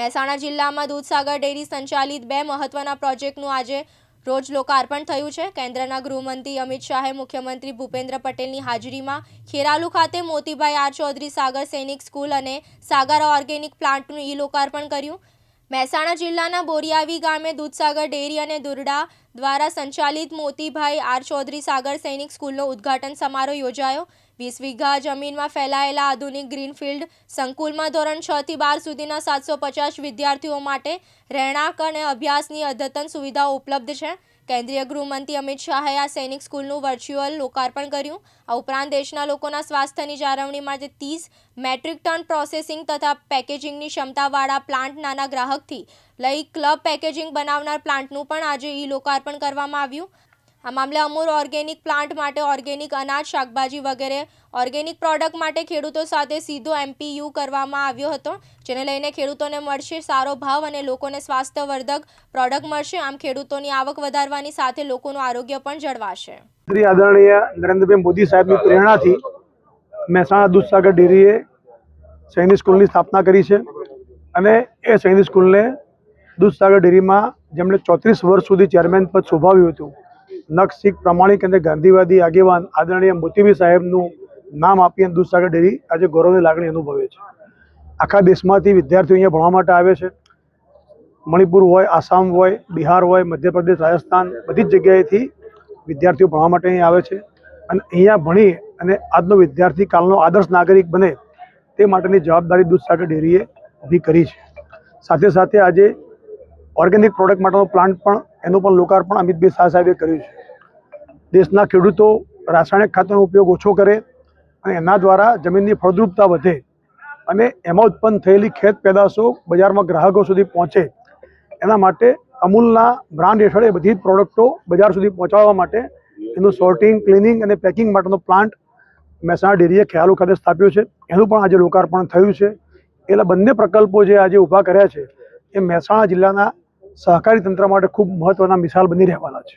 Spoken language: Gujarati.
મહેસાણા જિલ્લામાં દૂધસાગર ડેરી સંચાલિત બે મહત્વના પ્રોજેક્ટનું આજે રોજ લોકાર્પણ થયું છે. કેન્દ્રના ગૃહમંત્રી અમિત શાહે મુખ્યમંત્રી ભૂપેન્દ્ર પટેલની હાજરીમાં ખેરાલુ ખાતે મોતીભાઈ આર ચૌધરી સાગર સૈનિક સ્કૂલ અને સાગર ઓર્ગેનિક પ્લાન્ટનું ઈ લોકાર્પણ કર્યું. મહેસાણા જિલ્લાના બોરિયાવી ગામે દૂધસાગર ડેરી અને દુરડા દ્વારા સંચાલિત મોતીભાઈ આર ચૌધરી સાગર સૈનિક સ્કૂલનો ઉદ્ઘાટન સમારોહ યોજાયો. વીસ વીઘા જમીનમાં ફેલાયેલા આધુનિક ગ્રીનફિલ્ડ સંકુલમાં ધોરણ છ થી બાર સુધીના સાતસો પચાસ વિદ્યાર્થીઓ માટે રહેણાંક અને અભ્યાસની અદ્યતન સુવિધાઓ ઉપલબ્ધ છે. કેન્દ્રીય ગૃહમંત્રી અમિત શાહે આ સૈનિક સ્કૂલનું વર્ચ્યુઅલ લોકાર્પણ કર્યું. આ ઉપરાંત દેશના લોકોના સ્વાસ્થ્યની જાળવણી માટે ત્રીસ મેટ્રિક ટન પ્રોસેસિંગ તથા પેકેજિંગની ક્ષમતાવાળા પ્લાન્ટ નાના ગ્રાહકથી લઈ ક્લબ પેકેજિંગ બનાવનાર પ્લાન્ટનું પણ આજે ઈ લોકાર્પણ કરવામાં આવ્યું. આ મામલે અમૂર ઓર્ગેનિક પ્લાન્ટ માટે ઓર્ગેનિક અનાજ, શાકભાજી વગેરે ઓર્ગેનિક પ્રોડક્ટ માટે ખેડૂતો સાથે સીધો એમપીયુ કરવામાં આવ્યો હતો, જેને લઈને ખેડૂતોને મળશે સારો ભાવ અને લોકોને સ્વાસ્થ્યવર્ધક પ્રોડક્ટ મળશે. આમ ખેડૂતોની આવક વધારવાની સાથે લોકોનું આરોગ્ય પણ જળવાશે. શ્રી આદરણીય નરેન્દ્રભાઈ મોદી સાહેબની પ્રેરણાથી મહેસાણા દૂધસાગર ડેરીએ સૈનિક સ્કૂલની સ્થાપના કરી છે અને એ સૈનિક સ્કૂલને દૂધસાગર ડેરીમાં જેમણે ચોત્રીસ વર્ષ સુધી ચેરમેન પદ શોભાવ્યું હતું. નખ શીખ પ્રમાણિક અને ગાંધીવાદી આગેવાન આદરણીય મોતીબી સાહેબનું નામ આપી અને દૂધસાગર ડેરી આજે ગૌરવની લાગણી અનુભવે છે. આખા દેશમાંથી વિદ્યાર્થીઓ અહીંયા ભણવા માટે આવે છે. મણિપુર હોય, આસામ હોય, બિહાર હોય, મધ્યપ્રદેશ, રાજસ્થાન બધી જ જગ્યાએથી વિદ્યાર્થીઓ ભણવા માટે અહીં આવે છે. અને અહીંયા ભણી અને આજનો વિદ્યાર્થી કાલનો આદર્શ નાગરિક બને તે માટેની જવાબદારી દૂધસાગર ડેરીએ ઊભી કરી છે. સાથે સાથે આજે ઓર્ગેનિક પ્રોડક્ટ માટેનો પ્લાન્ટ પણ, એનું પણ લોકાર્પણ અમિતભાઈ શાહ સાહેબે કર્યું છે. દેશના ખેડૂતો રાસાયણિક ખાતરનો ઉપયોગ ઓછો કરે અને એના દ્વારા જમીનની ફળદ્રુપતા વધે અને એમાં ઉત્પન્ન થયેલી ખેત પેદાશો બજારમાં ગ્રાહકો સુધી પહોંચે. એના માટે અમૂલના બ્રાન્ડ હેઠળ એ બધી જ પ્રોડક્ટો બજાર સુધી પહોંચાડવા માટે એનું સોર્ટિંગ ક્લિનિંગ અને પેકિંગ માટેનો પ્લાન્ટ મહેસાણા ડેરીએ ખ્યાલો ખાતે સ્થાપ્યો છે. એનું પણ આજે લોકાર્પણ થયું છે. એટલે બંને પ્રકલ્પો જે આજે ઊભા કર્યા છે એ મહેસાણા જિલ્લાના સહકારી તંત્ર માટે ખૂબ મહત્વના મિસાલ બની રહેવાના છે.